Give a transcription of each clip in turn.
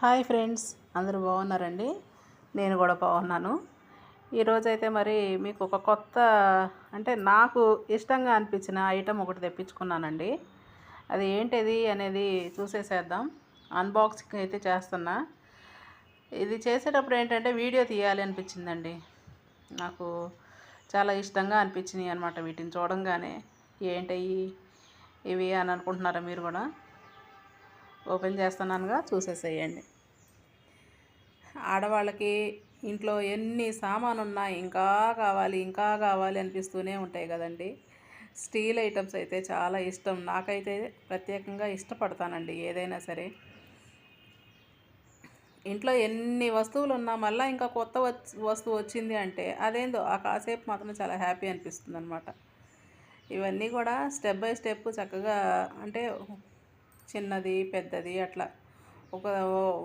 Hi friends అందరూ బాగున్నారండి? నేను కూడా బాగున్నాను. ఈరోజైతే మరి మీకు ఒక కొత్త అంటే నాకు ఇష్టంగా అనిపించిన ఐటెం ఒకటి తెప్పించుకున్నానండి. అది ఏంటిది అనేది చూసేసేద్దాం. అన్బాక్సింగ్ అయితే చేస్తున్నా. ఇది చేసేటప్పుడు ఏంటంటే వీడియో తీయాలి అనిపించిందండి. నాకు చాలా ఇష్టంగా అనిపించినాయి అనమాట వీటిని చూడంగానే. ఏంటయ్యి ఇవి అని అనుకుంటున్నారా మీరు కూడా? ఓపెన్ చేస్తున్నానుగా చూసేసేయండి. ఆడవాళ్ళకి ఇంట్లో ఎన్ని సామాను ఉన్నా ఇంకా కావాలి ఇంకా కావాలి అనిపిస్తూనే ఉంటాయి కదండి. స్టీల్ ఐటమ్స్ అయితే చాలా ఇష్టం. నాకైతే ప్రత్యేకంగా ఇష్టపడతానండి ఏదైనా సరే. ఇంట్లో ఎన్ని వస్తువులు ఉన్నా మళ్ళీ ఇంకా కొత్త వస్తువు వచ్చింది అంటే అదేందో ఆ కాసేపు మాత్రం చాలా హ్యాపీ అనిపిస్తుంది అనమాట ఇవన్నీ కూడా స్టెప్ బై స్టెప్ చక్కగా అంటే చిన్నది పెద్దది అట్లా. ఒక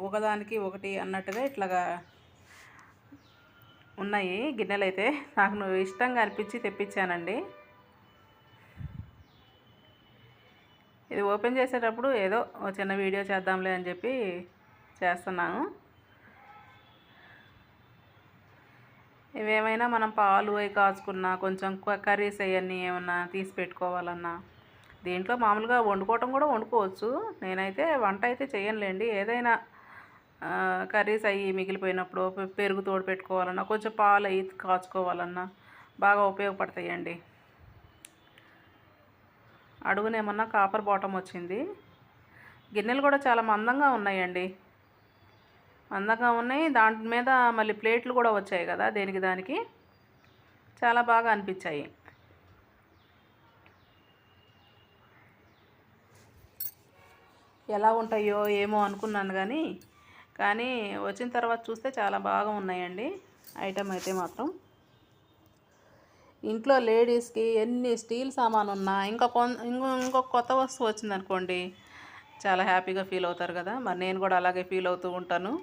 ఒకదానికి ఒకటి అన్నట్టుగా ఇట్లాగా ఉన్నాయి గిన్నెలు అయితే నాకు నువ్వు ఇష్టంగా అనిపించి తెప్పించానండి. ఇది ఓపెన్ చేసేటప్పుడు ఏదో ఒక చిన్న వీడియో చేద్దాంలే అని చెప్పి చేస్తున్నాను. ఇవేమైనా మనం పాలు అవి కాచుకున్నా కొంచెం కర్రీస్ అవన్నీ ఏమన్నా తీసి పెట్టుకోవాలన్నా దీంట్లో మామూలుగా వండుకోవటం కూడా వండుకోవచ్చు. నేనైతే వంట అయితే చేయనులేండి. ఏదైనా కర్రీస్ అవి మిగిలిపోయినప్పుడు పె- పెరుగు తోడు పెట్టుకోవాలన్నా కొంచెం పాలు అవి కాచుకోవాలన్నా బాగా ఉపయోగపడతాయండి. అడుగునేమన్నా కాపర్ బాటం వచ్చింది. గిన్నెలు కూడా చాలా మందంగా ఉన్నాయండి. మందంగా ఉన్నాయి. దాని మీద మళ్ళీ ప్లేట్లు కూడా వచ్చాయి కదా దేనికి దానికి. చాలా బాగా అనిపించాయి. ఎలా ఉంటాయో ఏమో అనుకున్నాను కానీ కానీ వచ్చిన తర్వాత చూస్తే చాలా బాగా ఉన్నాయండి. ఐటమ్ అయితే మాత్రం. ఇంట్లో లేడీస్కి ఎన్ని స్టీల్ సామాన్ ఉన్నా ఇంకా ఇంకో ఇంకొక కొత్త వస్తువు వచ్చిందనుకోండి చాలా హ్యాపీగా ఫీల్ అవుతారు కదా. మరి నేను కూడా అలాగే ఫీల్ అవుతూ ఉంటాను.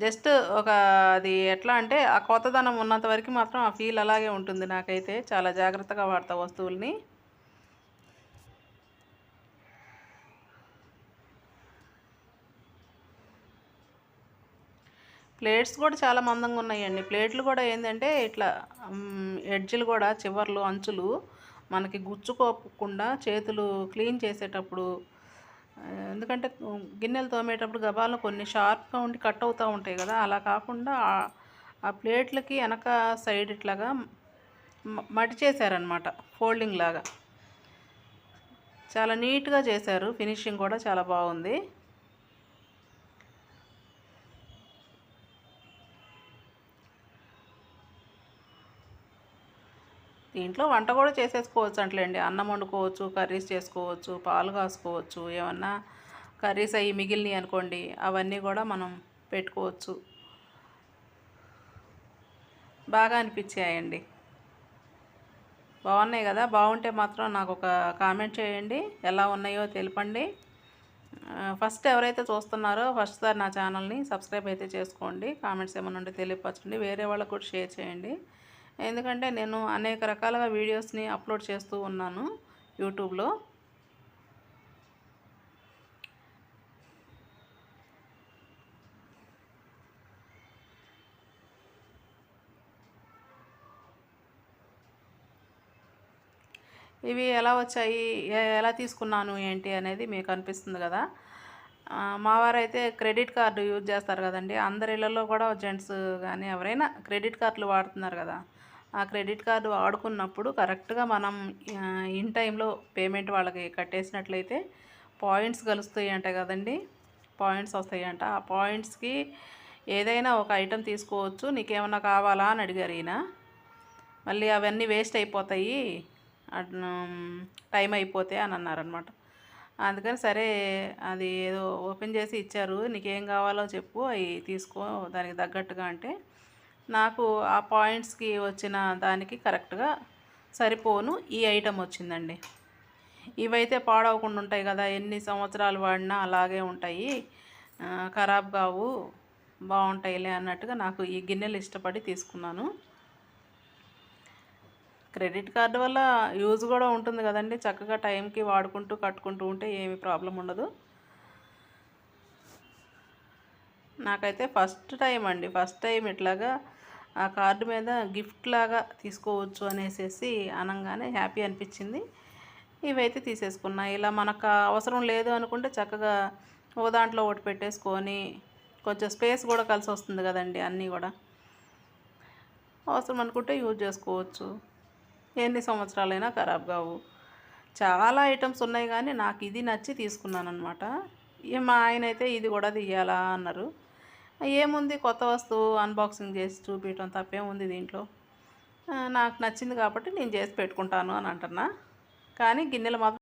జస్ట్ ఒక అది ఎట్లా అంటే ఆ కొత్తదనం ఉన్నంత వరకు మాత్రం ఆ ఫీల్ అలాగే ఉంటుంది నాకైతే. చాలా జాగ్రత్తగా వాడతా వస్తువుల్ని. ప్లేట్స్ కూడా చాలా మందంగా ఉన్నాయండి. ప్లేట్లు కూడా ఏంటంటే ఇట్లా మ్, ఎడ్జ్లు కూడా చివర్లు అంచులు మనకి గుచ్చుకోకుండా చేతులు క్లీన్ చేసేటప్పుడు ఎందుకంటే గిన్నెలు తోమేటప్పుడు గబాల్లో కొన్ని షార్ప్గా ఉండి కట్ అవుతూ ఉంటాయి కదా. అలా కాకుండా ఆ- ప్లేట్లకి వెనక సైడ్ ఇట్లాగా మటి చేశారనమాట ఫోల్డింగ్ లాగా. చాలా నీట్గా చేశారు. ఫినిషింగ్ కూడా చాలా బాగుంది. దీంట్లో వంట కూడా చేసేసుకోవచ్చు అంటలేండి. అన్నం వండుకోవచ్చు కర్రీస్ చేసుకోవచ్చు పాలు కాసుకోవచ్చు ఏమన్నా కర్రీస్ అవి మిగిలినవి అనుకోండి అవన్నీ కూడా మనం పెట్టుకోవచ్చు. బాగా అనిపించాయండి. బాగున్నాయి కదా? బాగుంటే మాత్రం నాకు ఒక కామెంట్ చేయండి. ఎలా ఉన్నాయో తెలిపండి. ఫస్ట్ ఎవరైతే చూస్తున్నారో ఫస్ట్ సార్ నా ఛానల్ని సబ్స్క్రైబ్ అయితే చేసుకోండి. కామెంట్స్ ఏమైనా ఉంటే తెలియపరచండి. వేరే వాళ్ళకు కూడా షేర్ చేయండి. ఎందుకంటే నేను అనేక రకాలుగా వీడియోస్ని అప్లోడ్ చేస్తూ ఉన్నాను యూట్యూబ్లో. ఇవి ఎలా వచ్చాయి ఎలా తీసుకున్నాను ఏంటి అనేది మీకు అనిపిస్తుంది కదా? మావారు అయితే క్రెడిట్ కార్డు యూజ్ చేస్తారు కదండి. అందరి ఇళ్ళల్లో కూడా జెంట్స్ కానీ ఎవరైనా క్రెడిట్ కార్డులు వాడుతున్నారు కదా ఆ క్రెడిట్ కార్డు వాడుకున్నప్పుడు కరెక్ట్గా మనం ఇన్ టైంలో పేమెంట్ వాళ్ళకి కట్టేసినట్లయితే పాయింట్స్ కలుస్తాయి అంట కదండి. పాయింట్స్ వస్తాయంట ఆ పాయింట్స్కి ఏదైనా ఒక ఐటెం తీసుకోవచ్చు. నీకేమన్నా కావాలా అని అడిగారు ఈయన. మళ్ళీ అవన్నీ వేస్ట్ అయిపోతాయి. అట్- టైం అయిపోతే అని అన్నారనమాట అందుకని సరే అది ఏదో ఓపెన్ చేసి ఇచ్చారు నీకేం కావాలో చెప్పు అవి తీసుకో దానికి తగ్గట్టుగా అంటే నాకు ఆ పాయింట్స్కి వచ్చిన దానికి కరెక్ట్గా సరిపోను ఈ ఐటెం వచ్చిందండి. ఇవైతే పాడవకుండా ఉంటాయి కదా ఎన్ని సంవత్సరాలు వాడినా అలాగే ఉంటాయి. ఖరాబ్ కావు బాగుంటాయిలే అన్నట్టుగా నాకు ఈ గిన్నెలు ఇష్టపడి తీసుకున్నాను. క్రెడిట్ కార్డు వల్ల యూజ్ కూడా ఉంటుంది కదండి. చక్కగా టైంకి వాడుకుంటూ కట్టుకుంటూ ఉంటే ఏమి ప్రాబ్లం ఉండదు. నాకైతే ఫస్ట్ టైం అండి. ఫస్ట్ టైం ఇట్లాగా ఆ కార్డు మీద గిఫ్ట్ లాగా తీసుకోవచ్చు అనేసి అనగానే హ్యాపీ అనిపించింది. ఇవైతే తీసేసుకున్నా. ఇలా మనకు అవసరం లేదు అనుకుంటే చక్కగా ఓ దాంట్లో ఒకటి పెట్టేసుకొని కొంచెం స్పేస్ కూడా కలిసి వస్తుంది కదండి అన్నీ కూడా. అవసరం అనుకుంటే యూజ్ చేసుకోవచ్చు. ఎన్ని సంవత్సరాలైనా ఖరాబ్ కావు. చాలా ఐటమ్స్ ఉన్నాయి కానీ నాకు ఇది నచ్చి తీసుకున్నాను అనమాట మా ఆయన అయితే ఇది కూడా తీయాలా అన్నారు. ఏముంది కొత్త వస్తువు అన్బాక్సింగ్ చేసి చూపించడం తప్పేముంది దీంట్లో. నాకు నచ్చింది కాబట్టి నేను చేసి పెట్టుకుంటాను అని అంటున్నా. కానీ గిన్నెలు మాత్రం